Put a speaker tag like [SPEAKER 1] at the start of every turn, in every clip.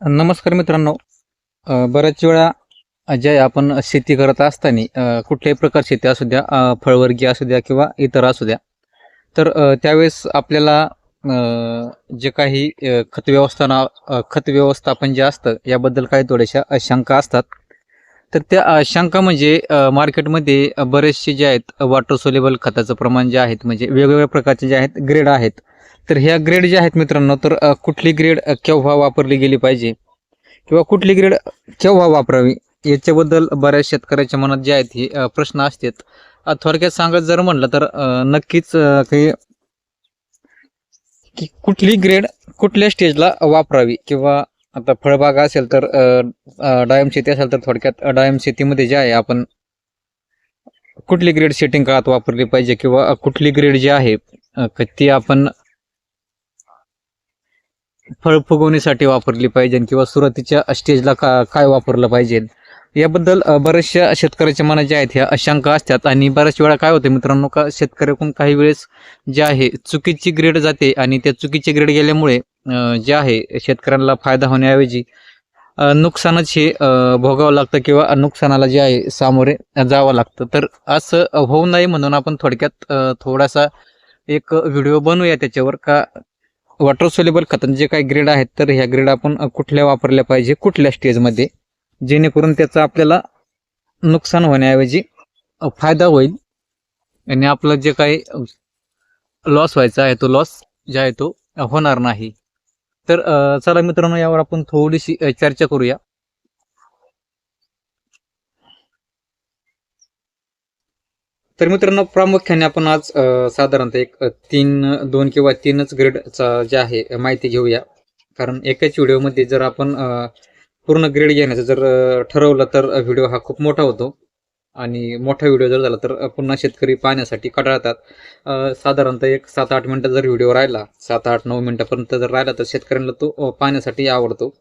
[SPEAKER 1] नमस्कार मित्रांनो. बऱ्याच वेळा जे आपण शेती करत असताना कुठल्याही प्रकार शेती असू द्या फळवर्गीय असू द्या किंवा इतर असू द्या तर त्यावेळेस आपल्याला जे काही खत व्यवस्थाना खत व्यवस्थापन जे असतं याबद्दल काही थोड्याशा शंका असतात. तर त्या शंका म्हणजे मार्केटमध्ये बरेचसे जे आहेत वॉटर सोलेबल खताचं प्रमाण जे आहेत म्हणजे वेगवेगळ्या प्रकारचे जे आहेत ग्रेड आहेत. तर ह्या ग्रेड जे आहेत मित्रांनो तर कुठली ग्रेड केव्हा वापरली गेली पाहिजे? किंवा कुठली ग्रेड केव्हा वापरावी? याच्याबद्दल बऱ्याच शेतकऱ्याच्या मनात जे आहेत हे प्रश्न असतात. थोडक्यात सांगत जर म्हणलं तर नक्कीच काही की कुठली ग्रेड कुठल्या स्टेजला वापरावी? किंवा आता फळबागा असेल तर डायम शेती असेल तर थोडक्यात डायम शेतीमध्ये जे आहे आपण कुठली ग्रेड सेटिंग काळात वापरली पाहिजे? किंवा कुठली ग्रेड जी आहे ती आपण फळ फुगवण्यासाठी वापरली पाहिजे किंवा सुरुवातीच्या स्टेजला का काय वापरलं पाहिजे? याबद्दल बऱ्याचशा शेतकऱ्याच्या मनात ज्या आहेत ह्या अशंका असतात. आणि बऱ्याच वेळा काय होते मित्रांनो का शेतकऱ्याकडून काही वेळेस जे आहे चुकीची ग्रेड जाते आणि त्या चुकीची ग्रेड गेल्यामुळे जे आहे शेतकऱ्यांना फायदा होण्याऐवजी नुकसानच हे भोगावं लागतं किंवा नुकसानाला जे आहे सामोरे जावं लागतं. तर असं होऊ नये म्हणून आपण थोडक्यात थोडासा एक व्हिडिओ बनवूया त्याच्यावर का वॉटर सोलेबल खतांचे जे काही ग्रेड आहेत तर ह्या ग्रेड आपण कुठल्या वापरल्या पाहिजे? कुठल्या स्टेजमध्ये जेणेकरून त्याचा आपल्याला नुकसान होण्याऐवजी फायदा होईल. आणि आपलं जे काही लॉस व्हायचा आहे तो लॉस जे आहे तो होणार नाही. तर चला मित्रांनो यावर आपण थोडीशी चर्चा करूया. तर मित्रांनो प्रामुख्याने आपण आज साधारणतः एक तीन दोन किंवा तीनच ग्रेडचा जे आहे माहिती घेऊया. कारण एकाच व्हिडिओमध्ये जर आपण पूर्ण ग्रेड घेण्याचं जर ठरवलं तर व्हिडिओ हा खूप मोठा होतो. आणि मोठा व्हिडिओ जर झाला तर पुन्हा शेतकरी पाहण्यासाठी कटाळतात. साधारणतः एक सात आठ मिनटं जर व्हिडिओ राहिला सात आठ नऊ मिनटापर्यंत जर राहिला तर शेतकऱ्यांना तो पाहण्यासाठी आवडतो.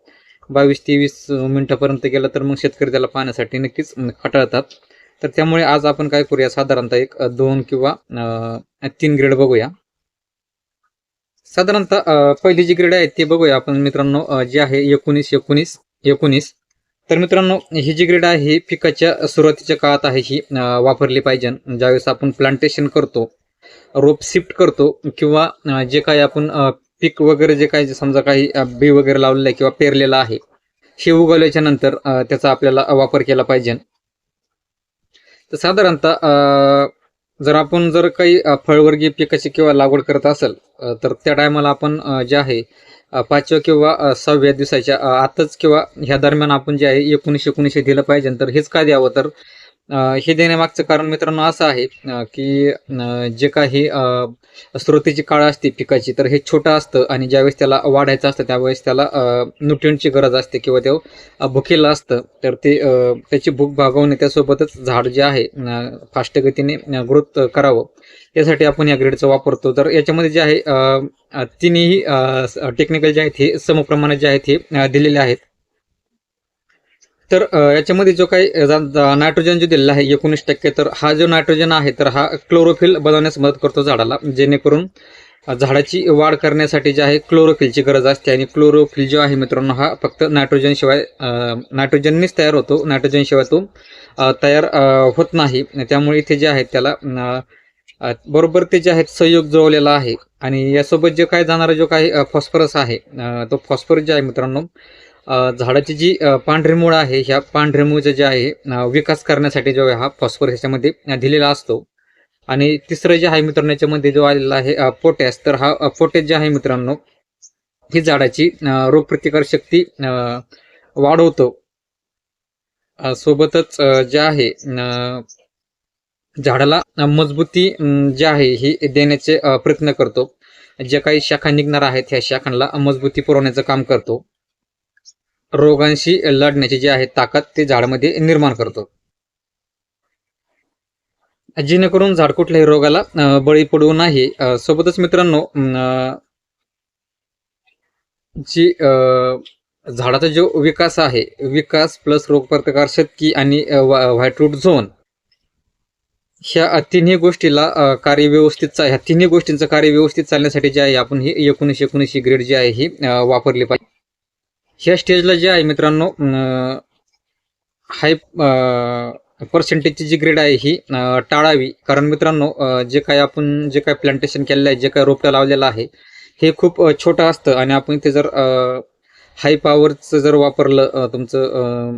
[SPEAKER 1] बावीस तेवीस मिनटापर्यंत गेला तर मग शेतकरी त्याला पाहण्यासाठी नक्कीच कटाळतात. तर त्यामुळे आज आपण काय करूया? साधारणतः एक दोन किंवा तीन ग्रेड बघूया. साधारणतः पहिली जी ग्रेड आहे ती बघूया आपण मित्रांनो जी आहे एकोणीस एकोणीस एकोणीस. तर मित्रांनो ही जी ग्रेड आहे ही पिकाच्या सुरुवातीच्या काळात आहे ही वापरली पाहिजे. ज्यावेळेस आपण प्लांटेशन करतो रोप शिफ्ट करतो किंवा जे काही आपण पीक वगैरे जे काही समजा काही बी वगैरे लावलेलं आहे किंवा पेरलेलं आहे हे उगवल्याच्या नंतर त्याचा आपल्याला वापर केला पाहिजे. तर साधारणतः जर आपण जर काही फळवर्गीय पिकाची किंवा लागवड करत असेल तर त्या टायमाला आपण जे आहे पाचव्या किंवा सहाव्या दिवसाच्या आताच किंवा ह्या दरम्यान आपण जे आहे एकोणीसशे एकोणीसशे दिलं पाहिजे. तर हेच काय द्यावं? तर हे देण्यामागचं कारण मित्रांनो असं आहे की जे काही स्रोतीची काळ असते पिकाची तर हे छोटं असतं आणि ज्यावेळेस त्याला वाढायचं असतं त्यावेळेस त्याला न्यूट्रियनची गरज असते किंवा ते भुकेलं असतं. तर ते त्याची भूक भागवणे त्यासोबतच झाड जे आहे फास्ट गतीने ग्रोथ करावं. यासाठी आपण या ग्रेडचा वापरतो. तर याच्यामध्ये जे आहे तिन्ही टेक्निकल जे आहेत हे समप्रमाणात जे आहेत हे दिलेले आहेत. तर याच्यामध्ये जो काही नायट्रोजन जो दिलेला आहे एकोणीस टक्के तर हा जो नायट्रोजन आहे तर हा क्लोरोफिल बनवण्यास मदत करतो झाडाला जेणेकरून झाडाची वाढ करण्यासाठी जे आहे क्लोरोफिलची गरज असते. आणि क्लोरोफिल जो आहे मित्रांनो हा फक्त नायट्रोजनशिवाय नायट्रोजननेच नायट्रोजननीच तयार होतो. नायट्रोजनशिवाय तो तयार होत नाही. त्यामुळे इथे जे आहे त्याला बरोबर ते जे आहेत संयोग जुळवलेला आहे. आणि यासोबत जे काय जाणारा जो काही फॉस्फरस आहे तो फॉस्फरस जे आहे मित्रांनो झाडाची जी पांढरी मूळ आहे ह्या पांढरी मूळचं जे आहे विकास करण्यासाठी जो आहे हा फॉस्फरस ह्याच्यामध्ये दिलेला असतो. आणि तिसरं जे आहे मित्रांनो याच्यामध्ये जो आलेला आहे पोटॅश तर हा अ, पोटॅश जे आहे मित्रांनो ही झाडाची रोगप्रतिकार शक्ती वाढवतो. सोबतच जे आहे अ, झाडाला मजबूती जी आहे ही देण्याचे प्रयत्न करतो. ज्या काही शाखा निघणार आहेत ह्या शाखांना मजबूती पुरवण्याचं काम करतो. रोगांशी लढण्याची जी आहे ताकद ते झाडामध्ये निर्माण करतो. जेणेकरून झाड कुठल्याही रोगाला बळी पडू नाही. सोबतच मित्रांनो जी अ, झाडाचा जो विकास आहे विकास प्लस रोगप्रतिकार शक्ती आणि व्हायट्रूट रूट झोन ह्या तिन्ही गोष्टीला कार्य व्यवस्थित ह्या तिन्ही गोष्टींचं कार्य व्यवस्थित चालण्यासाठी जे आहे आपण ही एकोणीसशे एकोणीसशे ग्रेड जी आहे ही वापरली पाहिजे. ह्या स्टेजला जे आहे मित्रांनो हाय पर्सेंटेजची जी ग्रेड आहे ही टाळावी. कारण मित्रांनो जे काय आपण जे काय प्लांटेशन केलेलं आहे जे काय रोपटं लावलेलं आहे हे खूप छोटं असतं. आणि आपण ते जर हाय पॉवरचं जर वापरलं अं, तुमचं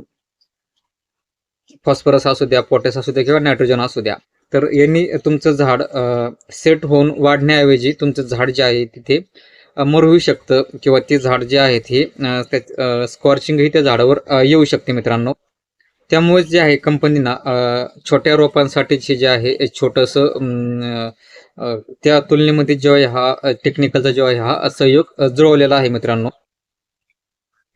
[SPEAKER 1] फॉस्फरस असू द्या पोटॅश असू द्या किंवा नायट्रोजन असू द्या तर यांनी तुमचं झाड सेट होऊन वाढण्याऐवजी तुमचं झाड जे आहे तिथे मरवू शकतं किंवा ते झाड जे आहेत हे स्कॉर्चिंग ही त्या झाडावर येऊ शकते मित्रांनो. त्यामुळे जे आहे कंपनीना छोट्या रोपांसाठीचे जे आहे एक छोटंसं त्या तुलनेमध्ये जो आहे हा टेक्निकलचा जो आहे हा सहयोग जुळवलेला आहे मित्रांनो.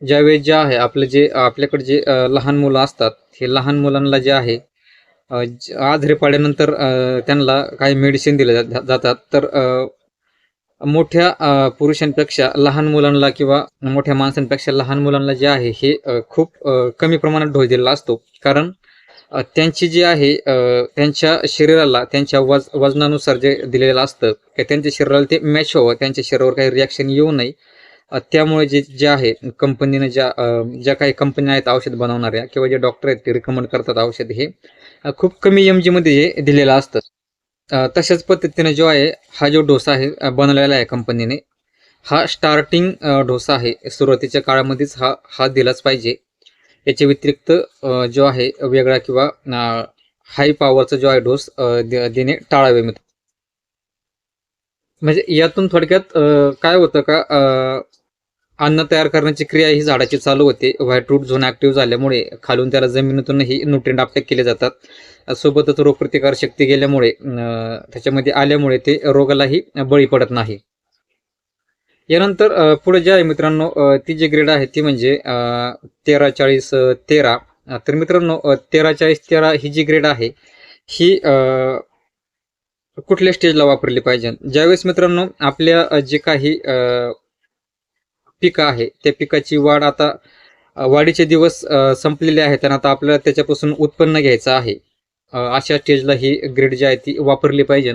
[SPEAKER 1] ज्यावेळेस जे आहे आपलं जे आपल्याकडे जे लहान मुलं असतात हे लहान मुलांना जे आहे आजरे पाड्यानंतर त्यांना काही मेडिसिन दिले जातात. तर मोठ्या पुरुषांपेक्षा लहान मुलांना किंवा मोठ्या माणसांपेक्षा लहान मुलांना जे आहे हे खूप कमी प्रमाणात डोस दिलेला असतो. कारण त्यांची जी आहे त्यांच्या शरीराला त्यांच्या वज वजनानुसार जे दिलेलं असतं त्यांच्या शरीराला ते मॅच व्हावं त्यांच्या शरीरावर काही रिॲक्शन येऊ नये. त्यामुळे जे जे आहे कंपनीने ज्या ज्या काही कंपन्या आहेत औषध बनवणाऱ्या किंवा जे डॉक्टर आहेत ते रिकमेंड करतात औषध हे खूप कमी एम जीमध्ये हे दिलेलं असतं. तशाच पद्धतीने जो आहे हा जो डोसा आहे बनवलेला आहे कंपनीने हा स्टार्टिंग डोसा आहे. सुरुवातीच्या काळामध्येच हा हा दिलाच पाहिजे. याच्या व्यतिरिक्त जो आहे वेगळा किंवा हाय पॉवरचा जो आहे डोस देणे टाळावे मित्र. म्हणजे यातून थोडक्यात काय होतं का अन्न तयार करण्याची क्रिया ही झाडाची चालू होते. व्हाईट रूट झोन ऍक्टिव्ह झाल्यामुळे खालून त्याला जमिनीतूनही न्यूट्रिएंट अपटेक केले जातात. सोबतच रोगप्रतिकार शक्ती गेल्यामुळे त्याच्यामध्ये आल्यामुळे ते रोगालाही बळी पडत नाही. यानंतर पुढे जे आहे मित्रांनो ती जी ग्रेड आहे ती म्हणजे तेरा चाळीस तेरा. तर मित्रांनो तेरा चाळीस तेरा ही जी ग्रेड आहे ही कुठल्या स्टेजला वापरली पाहिजे? ज्यावेळेस मित्रांनो आपल्या जे काही पिकं आहे. त्या पिकाची वाढ आता वाढीचे दिवस संपलेले आहेत आणि आता आपल्याला त्याच्यापासून उत्पन्न घ्यायचं आहे. अशा स्टेजला ही ग्रेड जी आहे ती वापरली पाहिजे.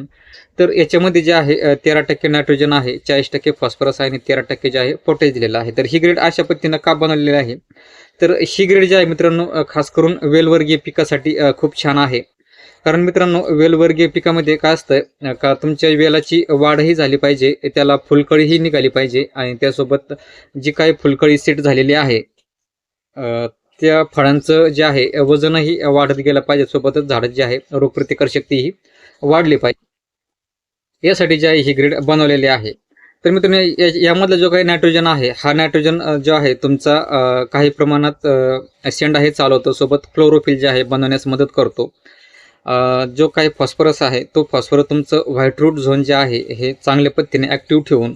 [SPEAKER 1] तर याच्यामध्ये जे आहे तेरा टक्के नायट्रोजन आहे चाळीस टक्के फॉस्फरस आहे आणि तेरा टक्के जे आहे पोटॅश दिलेलं आहे. तर ही ग्रेड अशा पद्धतीनं का बनवलेली आहे? तर ही ग्रेड जी आहे मित्रांनो खास करून वेलवर्गीय पिकासाठी खूप छान आहे. कारण मित्रांनो वेलवर्गीय पिकामध्ये काय असतं का तुमच्या वेलाची वाढही झाली पाहिजे त्याला फुलकळीही निघाली पाहिजे आणि त्यासोबत जी काही फुलकळी सेट झालेली आहे त्या फळांचं जे आहे वजनही वाढत गेलं पाहिजे सोबतच झाडं जे आहे रोगप्रतिकार शक्ती ही वाढली पाहिजे. यासाठी जे आहे ही ग्रेड बनवलेली आहे. तर मित्रांनो यामधला जो काही नायट्रोजन आहे हा नायट्रोजन जो आहे तुमचा काही प्रमाणात सेंड आहे हे चालवतो सोबत क्लोरोफिल जे आहे बनवण्यास मदत करतो. जो काही फॉस्फरस आहे तो फॉस्फरस तुमचं व्हाईट रूट झोन जे आहे हे चांगल्या पद्धतीने ॲक्टिव्ह ठेवून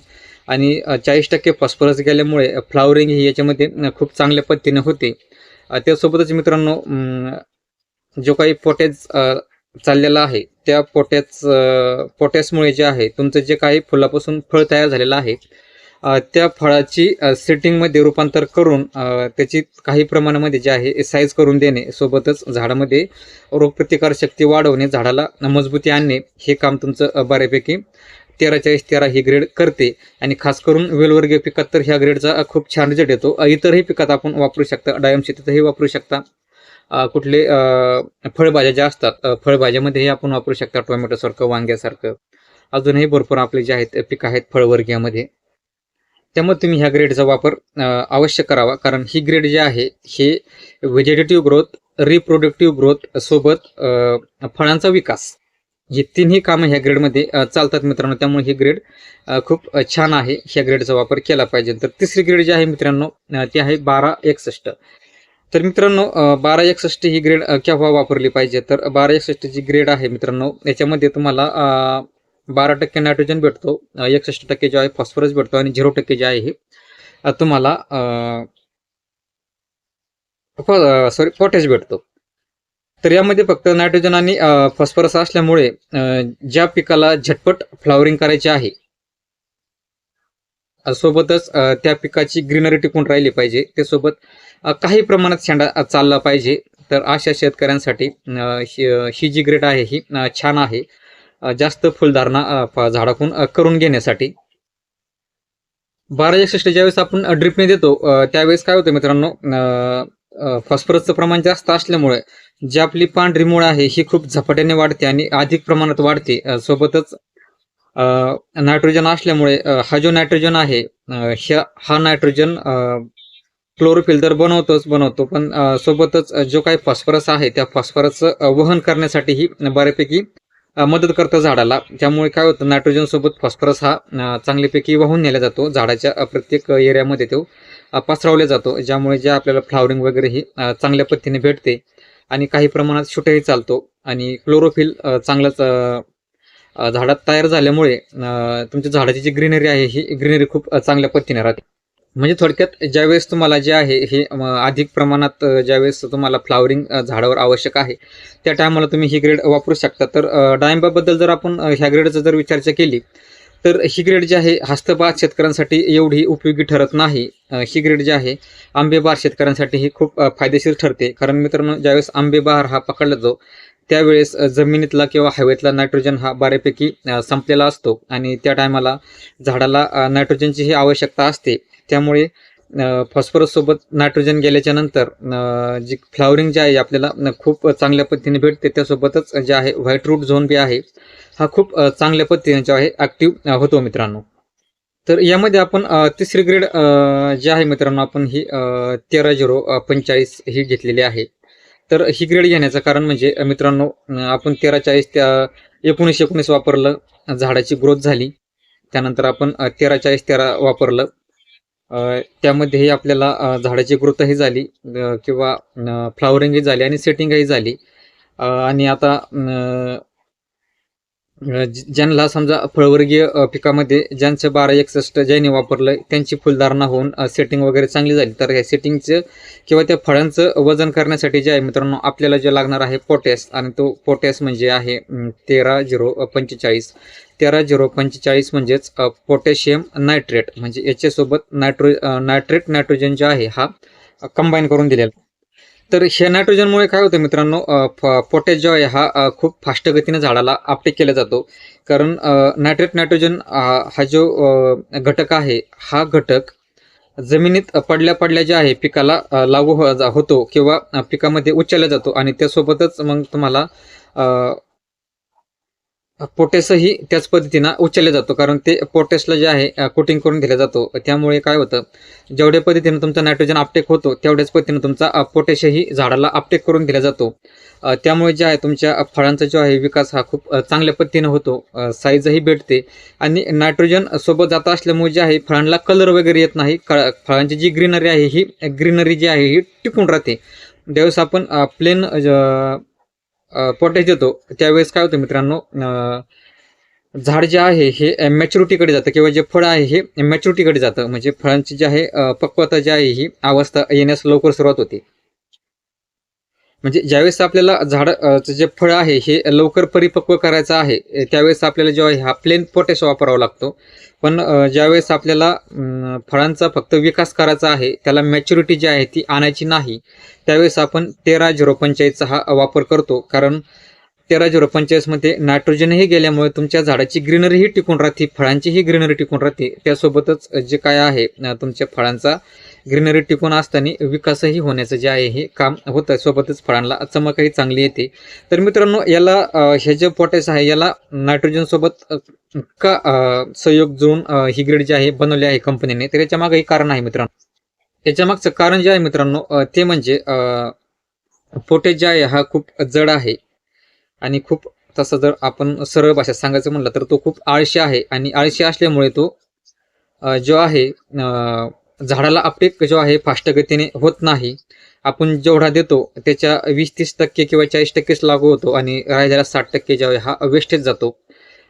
[SPEAKER 1] आणि चाळीस टक्के फॉस्फरस गेल्यामुळे फ्लावरिंग ही याच्यामध्ये खूप चांगल्या पद्धतीने होते. त्यासोबतच मित्रांनो जो काही पोटॅज चाललेला आहे त्या पोटॅश पोटॅसमुळे जे आहे तुमचं जे काही फुलापासून फळ तयार झालेलं आहे त्या फळाची सेटिंगमध्ये रूपांतर करून त्याची काही प्रमाणामध्ये जे आहे साईज करून देणे सोबतच झाडामध्ये रोगप्रतिकार शक्ती वाढवणे झाडाला मजबूती आणणे हे काम तुमचं बऱ्यापैकी तेरा चाळीस तेरा ही ग्रेड करते. आणि खास करून वेलवर्गीय पिकात तर ह्या ग्रेडचा खूप छान रिझल्ट येतो. इतरही पिकात आपण वापरू शकता डायम शेतीतही वापरू शकता. कुठले फळभाज्या ज्या असतात फळभाज्यामध्येही आपण वापरू शकता टोमॅटोसारखं वांग्यासारखं. अजूनही भरपूर आपले जे आहेत पिकं आहेत फळवर्गीयामध्ये. त्यामुळे तुम्ही ह्या ग्रेडचा वापर अवश्य करावा. कारण ही ग्रेड जी आहे हे व्हेजिटेटिव्ह ग्रोथ रिप्रोडक्टिव्ह ग्रोथ सोबत फळांचा विकास. ही तिन्ही कामं ह्या ग्रेडमध्ये चालतात मित्रांनो. त्यामुळे ही ग्रेड खूप छान आहे. ह्या ग्रेडचा वापर केला पाहिजे. तर तिसरी ग्रेड जी आहे मित्रांनो ती आहे बारा एकसष्ट. तर मित्रांनो बारा एकसष्ट ही ग्रेड केव्हा वापरली पाहिजे? तर बारा एकसष्ट जी ग्रेड आहे मित्रांनो याच्यामध्ये तुम्हाला बारा टक्के नायट्रोजन भेटतो एकसष्ट टक्के जे आहे फॉस्फरस भेटतो आणि झिरो टक्के जे आहे हे तुम्हाला सॉरी पोटॅश भेटतो. तर यामध्ये फक्त नायट्रोजन आणि फॉस्फरस असल्यामुळे ज्या पिकाला झटपट फ्लॉवरिंग करायची आहे सोबतच त्या पिकाची ग्रीनरी टिकून राहिली पाहिजे. ते सोबत काही प्रमाणात शेंडा चालला पाहिजे. तर अशा शेतकऱ्यांसाठी ही जी ग्रेड आहे ही छान आहे. जास्त फुलधारणा झाडाकून करून घेण्यासाठी. बारा एकसष्ट ज्यावेळेस आपण ड्रिपने देतो त्यावेळेस काय होतं मित्रांनो फॉस्फरसचं प्रमाण जास्त असल्यामुळे जी आपली पांढरी मुळ आहे ही खूप झपाट्याने वाढते आणि अधिक प्रमाणात वाढते. सोबतच नायट्रोजन असल्यामुळे हा जो नायट्रोजन आहे ह्या हा नायट्रोजन क्लोरोफिल तर बनवतोच बनवतो पण सोबतच जो काही फॉस्फरस आहे त्या फॉस्फरसचं वहन करण्यासाठीही बऱ्यापैकी मदत करतं झाडाला. त्यामुळे काय होतं नायट्रोजन सोबत फॉस्फरस हा चांगल्यापैकी वाहून नेला जातो. झाडाच्या प्रत्येक एरियामध्ये तो अ, पसरवला जातो. ज्यामुळे जे आपल्याला फ्लावरिंग वगैरे ही चांगल्या पद्धतीने भेटते आणि काही प्रमाणात शूटही चालतो आणि क्लोरोफिल अ, चांगलंच झाडात तयार झाल्यामुळे तुमच्या झाडाची जी ग्रीनरी आहे ही ग्रीनरी खूप चांगल्या पद्धतीने राहते. म्हणजे थोडक्यात ज्यावेळेस तुम्हाला जे आहे हे अधिक प्रमाणात ज्यावेळेस तुम्हाला फ्लावरिंग झाडावर आवश्यक आहे त्या टायमाला तुम्ही ही ग्रेड वापरू शकता. तर डाळिंबाबद्दल जर आपण ह्या ग्रेडचं जर विचारचा केली तर ही ग्रेड जी आहे हस्तपात शेतकऱ्यांसाठी एवढी उपयोगी ठरत नाही. ही ग्रेड जी आहे आंबेबहार शेतकऱ्यांसाठी ही खूप फायदेशीर ठरते. कारण मित्रांनो ज्यावेळेस आंबेबहार हा पकडला जातो त्यावेळेस जमिनीतला किंवा हवेतला नायट्रोजन हा बऱ्यापैकी संपलेला असतो. आणि त्या टायमाला झाडाला नायट्रोजनची ही आवश्यकता असते. त्यामुळे फॉस्फरस सोबत नायट्रोजन गेल्याच्यानंतर जी फ्लावरिंग जे आहे आपल्याला खूप चांगल्या पद्धतीने भेटते त्यासोबतच जे आहे व्हाईट रूट झोन बी आहे हा खूप चांगल्या पद्धतीने जो आहे ॲक्टिव्ह होतो मित्रांनो. तर यामध्ये आपण तिसरी ग्रेड जे आहे मित्रांनो आपण ही तेरा झिरो पंचेचाळीस ही घेतलेली आहे. तर ही ग्रेड घेण्याचं कारण म्हणजे मित्रांनो आपण तेरा चाळीस त्या एकोणीस एकोणीस वापरलं झाडाची ग्रोथ झाली. त्यानंतर आपण तेरा चाळीस तेरा वापरलं. त्यामध्येही आपल्याला झाडाची ग्रोथही झाली किंवा फ्लावरिंगही झाली आणि सेटिंगही झाली. आणि आता ज्यांना समजा फळवर्गीय पिकामध्ये ज्यांचं बारा एकसष्ट ज्यांनी वापरलं त्यांची फुलधारणा होऊन सेटिंग वगैरे चांगली झाली. तर या सेटिंगचं किंवा त्या फळांचं वजन करण्यासाठी जे आहे मित्रांनो आपल्याला जे लागणार आहे पोटॅश आणि तो पोटॅश म्हणजे आहे तेरा झिरो पंचेचाळीस. तेरा झिरो पंचेचाळीस म्हणजेच पोटॅशियम नायट्रेट म्हणजे याच्यासोबत नायट्रो नायट्रेट नायट्रोजन जे आहे हा कंबाईन करून दिलेला तर ह्या नायट्रोजनमुळे काय होतं मित्रांनो फ- पोटॅश जो आहे हा खूप फास्ट गतीने झाडाला आपटे केला जातो. कारण नायट्रेट नायट्रोजन हा जो घटक आहे हा घटक जमिनीत पडल्या पडल्या जे आहे पिकाला लागू हो- जा- होतो किंवा पिकामध्ये उचलला जातो आणि त्यासोबतच मग तुम्हाला पोटॅसही त्याच पद्धतीनं उचलला जातो कारण ते पोटॅसला जे आहे कोटिंग करून दिला जातो. त्यामुळे काय होतं जेवढ्या पद्धतीनं तुमचा नायट्रोजन अपटेक होतो तेवढ्याच पद्धतीनं तुमचा पोटॅशही झाडाला अपटेक करून दिला जातो. त्यामुळे जे आहे तुमच्या फळांचा जो आहे विकास हा खूप चांगल्या पद्धतीनं होतो. साईजही भेटते आणि नायट्रोजन सोबत जात असल्यामुळे जे आहे फळांना कलर वगैरे येत नाही. क- फळांची जी ग्रीनरी आहे ही ग्रीनरी जी आहे ही टिकून राहते. ज्यावेळेस आपण प्लेन पोटॅश देतो त्यावेळेस काय होतं मित्रांनो झाड जे आहे हे मॅच्युरिटीकडे जातं किंवा जे फळ आहे हे मॅच्युरिटीकडे जातं. म्हणजे फळांची जी आहे पक्वता जी आहे ही अवस्था येण्यास लवकर सुरुवात होते. म्हणजे ज्यावेळेस आपल्याला झाड जे फळ आहे हे लवकर परिपक्व करायचं आहे त्यावेळेस आपल्याला जेव्हा हा प्लेन पोटॅश वापरावा लागतो. पण ज्यावेळेस आपल्याला फळांचा फक्त विकास करायचा आहे त्याला मॅच्युरिटी जी आहे ती आणायची नाही त्यावेळेस आपण तेरा झिरो पंचेचाळीसचा हा वापर करतो. कारण तेरा झिरो पंचेचाळीसमध्ये नायट्रोजनही गेल्यामुळे तुमच्या झाडाची ग्रीनरीही टिकून राहते फळांचीही ग्रीनरी टिकून राहते. त्यासोबतच जे काय आहे तुमच्या फळांचा ग्रीनरी टिकून असताना विकासही होण्याचं जे आहे हे काम होतं सोबतच फळांना चमकही चांगली येते. तर मित्रांनो याला हे जे पोटॅश आहे याला नायट्रोजनसोबत का सहयोग जुळून ही ग्रेड जी आहे बनवली आहे कंपनीने तर याच्या मागे कारण आहे मित्रांनो. याच्या मागचं कारण जे आहे मित्रांनो ते म्हणजे पोटॅश जे आहे हा खूप जड आहे. आणि खूप तसं जर आपण सरळ भाषेत सांगायचं म्हणलं तर तो खूप आळशी आहे. आणि आळशी असल्यामुळे तो जो आहे झाडाला अपटेक जो आहे फास्ट गतीने होत नाही. आपण जेवढा देतो त्याच्या वीस तीस टक्के किंवा चाळीस टक्केच लागू होतो आणि राहिलेला साठ टक्के जो आहे हा वेस्टेज जातो.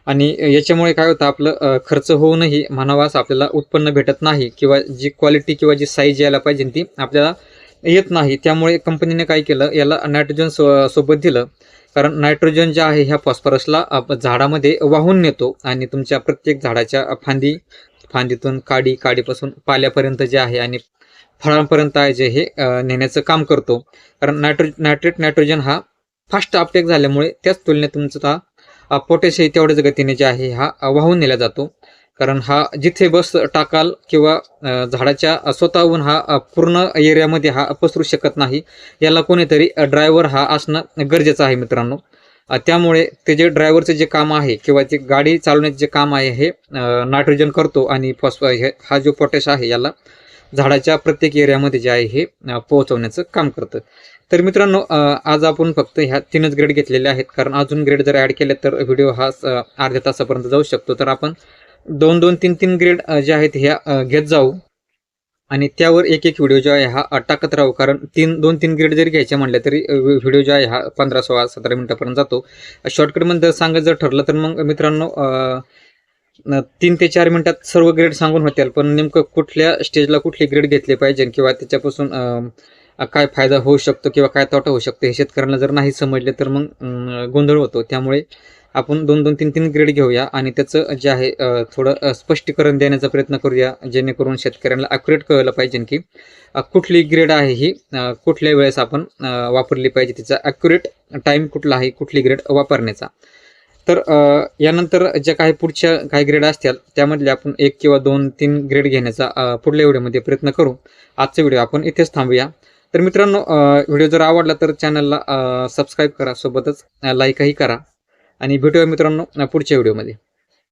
[SPEAKER 1] आणि याच्यामुळे काय होतं आपलं खर्च होऊनही म्हणावास आपल्याला उत्पन्न भेटत नाही किंवा जी क्वालिटी किंवा जी साईज यायला पाहिजे ती आपल्याला येत नाही. त्यामुळे कंपनीने काय केलं याला नायट्रोजन सो सोबत दिलं. कारण नायट्रोजन जे आहे ह्या फॉस्फरसला आप- झाडामध्ये वाहून नेतो आणि तुमच्या प्रत्येक झाडाच्या फांदी फांदीतून काडी काडीपासून पाल्यापर्यंत जे आहे आणि फळांपर्यंत आहे जे हे नेण्याचं काम करतो. कारण नायट्रो नायट्रेट नायट्रोजन हा फास्ट अपटेक झाल्यामुळे त्याच तुलनेत तुमचा पोटॅशही तेवढ्याच गतीने जे आहे हा वाहून नेला जातो. कारण हा जिथे बस टाकाल किंवा झाडाच्या स्वतःहून हा पूर्ण एरियामध्ये हा पसरू शकत नाही. याला कोणीतरी ड्रायव्हर हा असणं गरजेचं आहे मित्रांनो. त्यामुळे ते जे ड्रायव्हरचं जे काम आहे किंवा ते गाडी चालवण्याचे जे काम आहे हे नायट्रोजन करतो आणि फॉस्फ हे हा जो पोटॅश आहे याला झाडाच्या प्रत्येक एरियामध्ये जे आहे हे पोहोचवण्याचं काम करतं. तर मित्रांनो आज आपण फक्त ह्या तीनच ग्रेड घेतलेले आहेत. कारण अजून ग्रेड जर ॲड केले तर व्हिडिओ हा अर्ध्या तासापर्यंत जाऊ शकतो. तर आपण दोन दोन तीन तीन ग्रेड जे आहेत ह्या घेत जाऊ. आणि त्यावर एक एक व्हिडिओ जो आहे हा अटाकत टाकत राहू कारण तीन दोन तीन ग्रेड जरी घ्यायचे म्हटलं तरी व्हिडिओ जो आहे हा पंधरा सोळा सतरा मिनिटापर्यंत जातो. शॉर्टकटमध्ये जर सांगत जर ठरलं तर मग मित्रांनो तीन ते चार मिनिटात सर्व ग्रेड सांगून होतील पण नेमकं कुठल्या स्टेजला कुठली ग्रेड घेतली पाहिजे किंवा त्याच्यापासून काय फायदा होऊ शकतो किंवा काय तोटा होऊ शकतो हे शेतकऱ्यांना जर नाही समजले तर मग गोंधळ होतो. त्यामुळे आपण दोन दोन तीन तीन ग्रेड घेऊया आणि त्याचं जे आहे थोडं स्पष्टीकरण देण्याचा प्रयत्न करूया जेणेकरून शेतकऱ्यांना ॲक्युरेट कळलं पाहिजे की कुठली ग्रेड आहे ही कुठल्या वेळेस आपण वापरली पाहिजे तिचा ॲक्युरेट टाईम कुठला आहे कुठली ग्रेड वापरण्याचा. तर यानंतर ज्या काही पुढच्या काही ग्रेड असतील त्यामधले आपण एक किंवा दोन तीन ग्रेड घेण्याचा पुढल्या व्हिडिओमध्ये प्रयत्न करू. आजचा व्हिडिओ आपण इथेच थांबूया. तर मित्रांनो व्हिडिओ जर आवडला तर चॅनलला सबस्क्राईब करा सोबतच लाईकही करा. आणि भेटूया मित्रांनो पुढच्या व्हिडिओमध्ये.